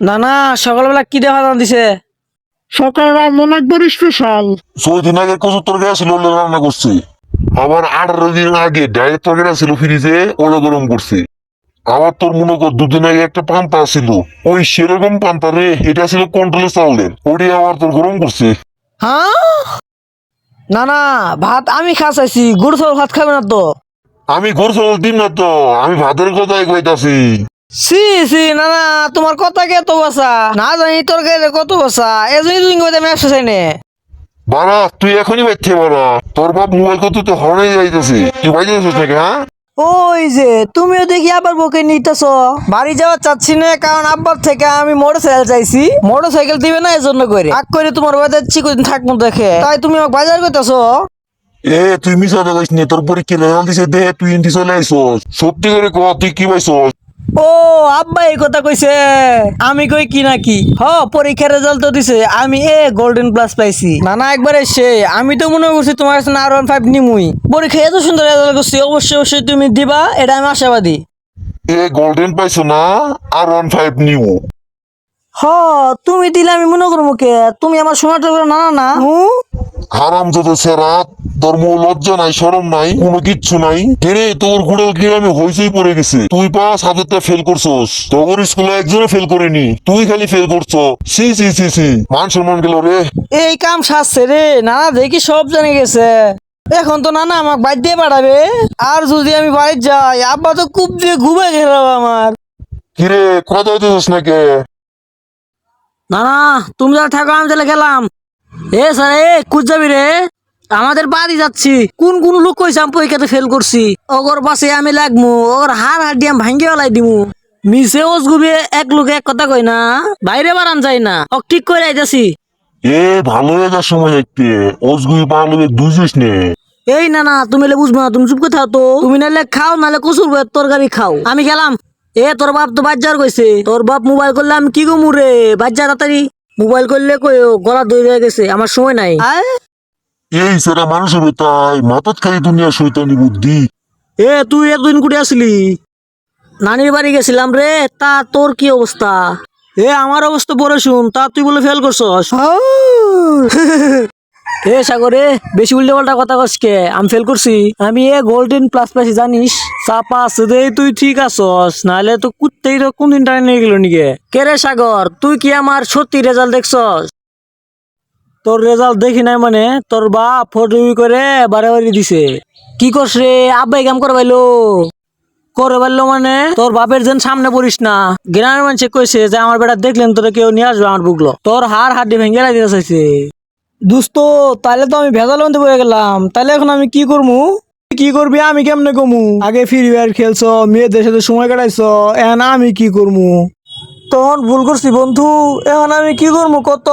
না না সকালবেলা কি দেখা দান দিছে? সকাল রান্ধন একবার স্পেশাল ছয় দিন আগে কচুর তরকারি ছিল রান্না করছি। আবার আঠারো দিন আগে ডায়ের তরকারি ছিল ফ্রিজে ওগুলো গরম করছি। আবার তোর মনে কর দুদিন আগে একটা পান্তা ছিল। ওই সেরকম পান্তা রে এটা ছিল কন্ট্রোলের চাউলের। ওটি আবার তোর গরম করছে। হ্যাঁ? না না ভাত আমি খা চাইছি গুড় চাউল ভাত খাবে না তো? আমি ঘর চাউল দিন না তো আমি ভাতের কথাই কইতাছি সি সি না না তোমার কথা কে তো বাসা? না জানি তোর গায়ে কত বাসা। এজন্যই তুমি কইতে আমি আসতে চাই নে তুই এখনই বাইতে বাড়া। তোর বাপ মোবাইল করতে তো হরণে যাইতেছে। তুই বাইতে যাচ্ছিস নাকি হ্যাঁ? ওই যে তুমিও দেখি আবার বকে নিতেছ। বাড়ি যাওয়া চাচ্ছি না কারণ আব্বার থেকে আমি মোটর সাইকেল চাইছি। মোটর সাইকেল দিবে না এজন্য করে। আগ করে তোমার বাজার চিকুদিন থাকব দেখে। তাই তুমি আমাকে বাজার করতেছো? এ তুই মিশা দেখাইস নি তোর পরীক্ষা রেজাল্ট দিছে? দে তুই ইন্টি চলে আইসস। সত্যি করে কহ তুই কি পাইছস? ও আব্বা এই কথা কইছে। আমি কই কি নাকি হ পরীক্ষার রেজাল্ট তো দিছে। আমি এ গোল্ডেন প্লাস পাইছি। না না একবারে সে আমি তো মনে করছি তোমার কাছে আর ওয়ান ফাইভ নিমুই। পরীক্ষা এত সুন্দর রেজাল্ট করছি অবশ্যই অবশ্যই তুমি দিবা এটা আমি আশাবাদী। এ গোল্ডেন পাইছো না আর ওয়ান ফাইভ নিউ হ তুমি দিলে আমি মনে করব কে? তুমি আমার সোনাটা না না না। হারাম যত সেরা তোর মো লজ্জা নাই সরম নাই কোনো কিচ্ছু নাই। কেরে তোর গুড়েল কি আমি হইচই পড়ে গেছে। তুই পাস হাতেরটা ফেল করছস। তোর স্কুলে একজনে ফেল করেনি। তুই খালি ফেল করছ। C C C C. মান সম্মান গেল রে। এই কাম সারছে রে। নানা দেখি সব জেনে গেছে। এখন তো নানা আমাকে বাদ দিয়ে পাঠাবে। আর যদি আমি বাড়ি যাই আব্বা তো খুব দিয়ে ঘুমে গেলাম আমার। কিরে কথা হইতেছিস নাকি? না না তুমি যা থাকো আমি তাহলে গেলাম। এ স্যার এ কুচ যাবি রে? আমাদের বাড়ি যাচ্ছি। কোন কোন লোক কইছে আমি পরীক্ষাতে ফেল করছি। ওগর পাশে আমি লাগমু ওগর হার হাড্ডি আমি ভাঙ্গে ওলাই দিমু। মিসে ওসগুবি এক লোক এক কথা কই না বাইরে বারান যাই না ওক ঠিক করে আইতাছি। এ ভালো হয়ে যার সময় দেখতে ওসগুই পারলে দুইছিস নে। এই না না তুমি এলে বুঝব না তুমি চুপ কথা তো। তুমি নাহলে খাও নাহলে কসুর বইয়ের তরকারি খাও। আমি গেলাম। এ তোর বাপ তো বাজার কইছে। তোর বাপ মোবাইল করলে আমি কি গো মুরে বাজার তাড়াতাড়ি। মোবাইল করলে কই গলা দই হয়ে গেছে আমার সময় নাই। আয়। এই সেরা মানুষের তাই মাথাত খালি দুনিয়া শৈতানি বুদ্ধি। এ, তুই এতদিন কুটে আসলি? নানির বাড়ি গেছিলাম রে, তা তোর কি অবস্থা? এ, আমার অবস্থা পরে শুন, তা তুই বলে ফেল করছস। এ, সাগরে, বেশি উল্টে পাল্টা কথা কসকে আমি ফেল করছি। আমি এ গোল্ডেন প্লাস পাইছি, জানিস? চাপা আছে রে তুই ঠিক আছস, নাহলে তো কুত্তেই তো কোন দিন টাইম নিয়ে গেল নিকে কে রে সাগর, তুই কি আমার সত্যি রেজাল্ট দেখছস? তোর রেজাল্ট দেখি নাই মানে তোর বাপ ফটো করে বারে বাড়ি দিছে। কি করছ রে? আব্বাই কাম করে পাইলো করে পারল মানে তোর বাপের যেন সামনে পড়িস না। গ্রামের মানুষে কইছে যে, আমার বেটা দেখলেন তোরা কেউ নিয়ে আসবে আমার বুকলো। তোর হার হাড্ডি ভেঙে দিতে চাইছে। দোস্ত তাহলে তো আমি ভেজাল মধ্যে বয়ে গেলাম। তাহলে এখন আমি কি করব কি করবি, আমি কেমনে কমু? আগে ফ্রি ফায়ার খেলছ, মেয়েদের সাথে সময় কাটাইছ, এখন আমি কি করব তখন ভুল করছি বন্ধু, এখন আমি কি করব কত?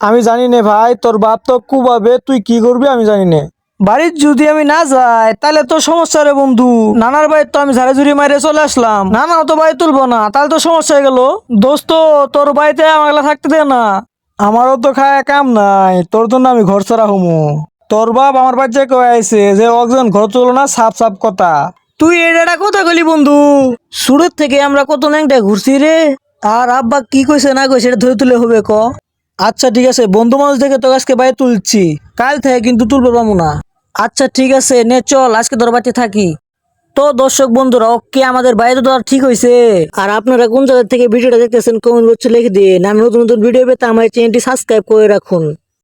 আমি জানি নে ভাই তোর বাপ তো কুবাবে তুই কি করবি আমি জানি নে। বাড়ির যদি আমি না যাই তাহলে তো সমস্যা রে বন্ধু। নানার বাড়ির তো আমি ঝাড়ে ঝুড়ি মারে চলে আসলাম। নানাও তো বাড়ি তুলবো না তাহলে তো সমস্যা হয়ে গেল। দোস্ত তোর বাড়িতে আমাকে থাকতে দে না। আমারও তো খায় কাম নাই তোর জন্য আমি ঘর ছাড়া হমু। তোর বাপ আমার বাচ্চা কয়ে আইছে যে একজন ঘর চলো না সাপ সাপ কথা। তুই এটা কথা কইলি বন্ধু? সুরত থেকে আমরা কত ন্যাংটা ঘুরছি রে। আর আব্বা কি কইছে না কইছে এটা ধরে তুলে হবে ক? আচ্ছা ঠিক আছে। বন্ধু মানুষ দেখে তো আজকে বাইরে তুলছি। কাল থেকে কিন্তু তুলবো পাবো না। আচ্ছা ঠিক আছে, নে, চল, আজকে তোর বাড়িতে থাকি। তো দর্শক বন্ধুরা, ওকে আমাদের বাইরে তো ঠিক হয়েছে আর আপনারা কোন জায়গা থেকে ভিডিওটা দেখতেছেন কমেন্ট বক্সে লিখে দিন। আমি নতুন নতুন ভিডিও পেতে আমার চ্যানেলটি সাবস্ক্রাইব করে রাখুন।